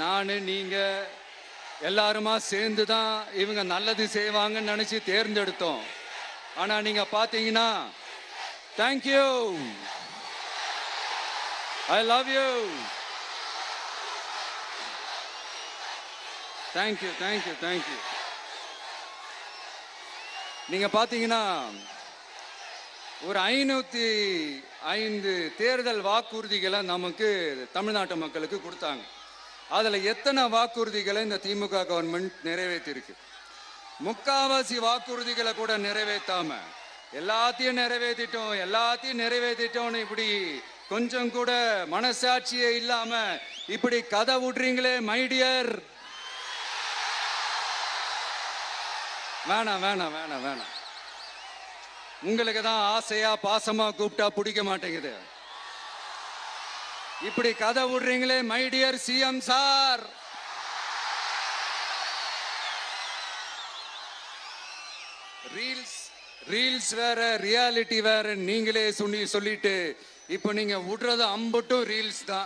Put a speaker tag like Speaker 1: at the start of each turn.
Speaker 1: நான் நீங்க எல்லாருமா சேர்ந்து தான் இவங்க நல்லது செய்வாங்கன்னு நினச்சி தேர்ந்தெடுத்தோம். ஆனா நீங்க பாத்தீங்கன்னா thank you I love you thank you thank you thank you நீங்க பாத்தீங்கன்னா ஒரு ஐநூத்தி ஐந்து தேர்தல் வாக்குறுதிகளை நமக்கு தமிழ்நாட்டு மக்களுக்கு கொடுத்தாங்க. அதுல எத்தனை வாக்குறுதிகளை இந்த திமுக கவர்மெண்ட் நிறைவேற்றிருக்கு? முக்காவாசி வாக்குறுதிகளை கூட நிறைவேற்றாம எல்லாத்தையும் நிறைவேற்றிட்டோம் எல்லாத்தையும் நிறைவேற்றிட்டோம்னு இப்படி கொஞ்சம் கூட மனசாட்சியே இல்லாம இப்படி கதை விடுறீங்களே மைடியர் வேணாம் வேணாம் வேணாம் வேணாம். உங்களுக்கு தான் ஆசையா பாசமா கூப்பிட்டா பிடிக்க மாட்டேங்குது. இப்படி கதை விடுறீங்களே my dear CM sir reels reels வேற ரியாலிட்டி வேற நீங்களே சொல்லி சொல்லிட்டு இப்போ நீங்க விடுறது அம்பட்டும் ரீல்ஸ் தான்.